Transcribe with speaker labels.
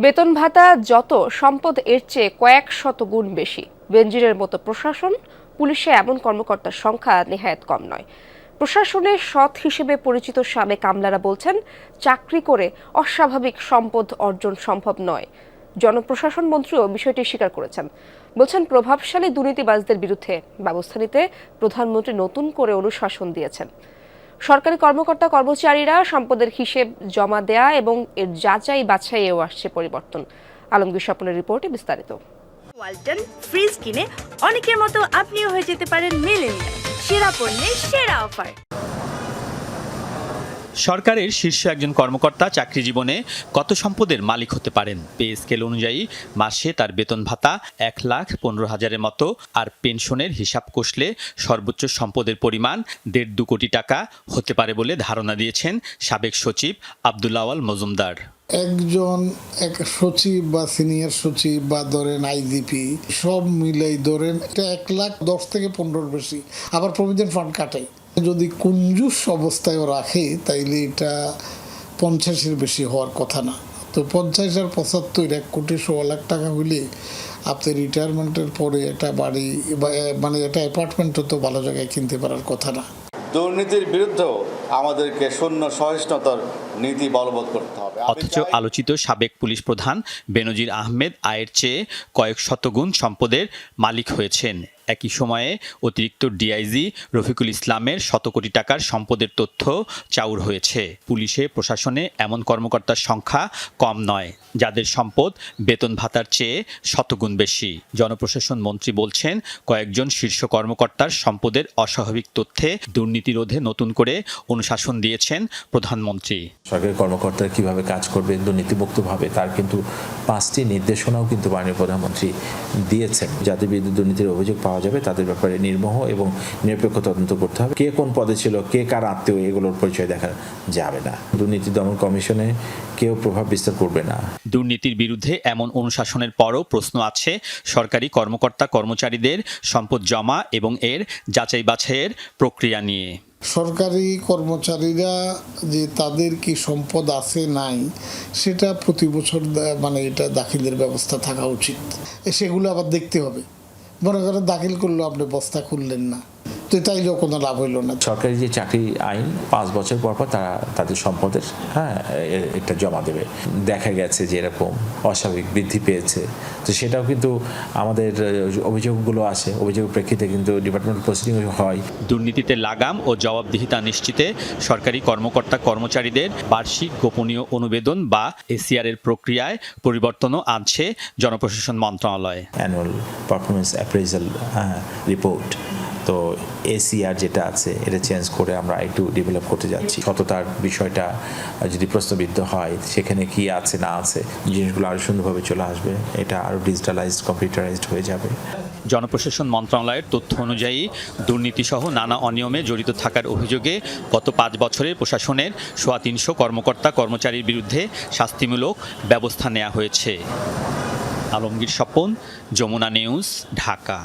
Speaker 1: বেতন ভাতা যত সম্পদ এর চেয়ে কয়েক শত গুণ বেশি। বেনজিরের মতো প্রশাসন পুলিশে এমন কর্মকর্তার সংখ্যা নেহায়েত কম নয়। প্রশাসনের সৎ হিসেবে পরিচিত সাবেক আমলারা বলছেন, চাকরি করে অস্বাভাবিক সম্পদ অর্জন সম্ভব নয়। জনপ্রশাসন মন্ত্রীও বিষয়টি স্বীকার করেছেন। বলছেন, প্রভাবশালী দুর্নীতিবাজদের বিরুদ্ধে ব্যবস্থা নিতে প্রধানমন্ত্রী নতুন করে অনুশাসন দিয়েছেন। সরকারি কর্মকর্তা কর্মচারীরা সম্পদের হিসেব জমা দেয়া এবং এর যাচাই বাছাইয়েও আসছে পরিবর্তন। আলমগীর স্বপ্নের রিপোর্টে বিস্তারিত।
Speaker 2: ওয়ালটন ফ্রিজ কিনে অনেকের মতো আপনিও হয়ে যেতে পারেন মেলেনিয়া সেরা পণ্যের সেরা অফার।
Speaker 3: সরকারের শীর্ষ একজন কর্মকর্তা চাকরি জীবনে কত সম্পদের মালিক হতে পারেন? পে স্কেল অনুযায়ী মাসে তার বেতন ভাতা এক লাখ পনেরো হাজারের মতো, আর পেনশনের হিসাব কষলে সর্বোচ্চ সম্পদের পরিমাণ দেড় দু কোটি টাকা হতে পারে বলে ধারণা দিয়েছেন সাবেক সচিব আবদুল্লাওয়াল মজুমদার।
Speaker 4: একজন এক সচিব বা সিনিয়র সচিব বা ধরেন আইজিপি সব মিলেই ধরেন এক লাখ দশ থেকে পনেরোর বেশি। আবার প্রভিডেন্ট ফান্ড কাটে। যদি কুঞ্জুস অবস্থায়ও রাখে, তাইলে এটা পঞ্চাশের বেশি হওয়ার কথা না। তো পঞ্চাশ আর পঁচাত্তর, এক কোটি সোয়া লাখ টাকা হইলে আপনি রিটায়ারমেন্টের পরে এটা বাড়ি মানে এটা অ্যাপার্টমেন্টও তো ভালো জায়গায় কিনতে পারার কথা না।
Speaker 5: দুর্নীতির বিরুদ্ধেও আমাদেরকে শূন্য সহিষ্ণুতার নীতি বলবৎ করতে হবে।
Speaker 3: অথচ আলোচিত সাবেক পুলিশ প্রধান বেনজির আহমেদ আয়ের চেয়ে কয়েক শতগুণ সম্পদের মালিক হয়েছেন। একই সময়ে অতিরিক্ত ডিআইজি রফিকুল ইসলামের শত কোটি টাকার সম্পদের তথ্য চাউর হয়েছে। পুলিশে প্রশাসনে এমন কর্মকর্তার সংখ্যা কম নয় যাদের সম্পদ বেতন ভাতার চেয়ে শতগুণ বেশি। জনপ্রশাসন মন্ত্রী বলছেন কয়েকজন শীর্ষ কর্মকর্তার সম্পদের অস্বাভাবিক তথ্যে দুর্নীতি রোধে নতুন করে অনুশাসন দিয়েছেন প্রধানমন্ত্রী।
Speaker 6: সরকারি কর্মকর্তারা কীভাবে কাজ করবে, দুর্নীতিমুক্তভাবে, তার কিন্তু পাঁচটি নির্দেশনাও কিন্তু মাননীয় প্রধানমন্ত্রী দিয়েছেন। যাদের বিরুদ্ধে দুর্নীতির অভিযোগ পাওয়া যাবে, তাদের ব্যাপারে নির্মোহ এবং নিরপেক্ষ তদন্ত করতে হবে। কে কোন পদে ছিল, কে কার আত্মীয়, এগুলোর পরিচয় দেখা যাবে না। দুর্নীতি দমন কমিশনে কেউ প্রভাব বিস্তার করবে না।
Speaker 3: দুর্নীতির বিরুদ্ধে এমন অনুশাসনের পরও প্রশ্ন আছে। সরকারি কর্মকর্তা কর্মচারীদের সম্পদ জমা এবং এর যাচাই বাছাইয়ের প্রক্রিয়া নিয়ে।
Speaker 4: সরকারি কর্মচারীরা যে তাদের কি সম্পদ আছে নাই, সেটা প্রতি বছর মানে এটা দাখিলের ব্যবস্থা থাকা উচিত। সেগুলো আবার দেখতে হবে। মনে করেন দাখিল করল আপনি, বস্তা খুললেন না। তাইলেও কোনো লাভ হইল না।
Speaker 6: সরকারি যে চাকরি আইন পাঁচ বছর পর পর তারা তাদের সম্পদের হ্যাঁ এ- একটা জমা দেবে। দেখা গেছে যে এরকম অস্বাভাবিক বৃদ্ধি পেয়েছে। তো সেটাও কিন্তু আমাদের অভিযোগগুলো আসে। অভিযোগের প্রেক্ষিতে কিন্তু ডিপার্টমেন্ট প্রসিডিং হয়।
Speaker 3: দুর্নীতিতে লাগাম ও জবাবদিহিতা নিশ্চিতে সরকারি কর্মকর্তা কর্মচারীদের বার্ষিক গোপনীয় অনুবেদন বা এসিআর এর প্রক্রিয়ায় পরিবর্তনও আনছে জনপ্রশাসন মন্ত্রণালয়।
Speaker 6: অ্যানুয়াল পারফরমেন্স অ্যাপ্রেজাল রিপোর্ট তো এসিআর যেটা আছে, এটা চেঞ্জ করে আমরা একটু ডেভেলপ করতে যাচ্ছি। সততার বিষয়টা যদি প্রশ্নবিদ্ধ হয়, সেখানে কি আছে, না আছে, জিনিসগুলো আরও সুন্দরভাবে চলে আসবে। এটা আরও ডিজিটালাইজড কম্পিউটারাইজড হয়ে যাবে।
Speaker 3: জনপ্রশাসন মন্ত্রণালয়ের তথ্য অনুযায়ী দুর্নীতিসহ নানা অনিয়মে জড়িত থাকার অভিযোগে গত পাঁচ বছরে প্রশাসনের সোয়া তিনশো কর্মকর্তা কর্মচারীর বিরুদ্ধে শাস্তিমূলক ব্যবস্থা নেওয়া হয়েছে। আলমগীর স্বপন, যমুনা নিউজ, ঢাকা।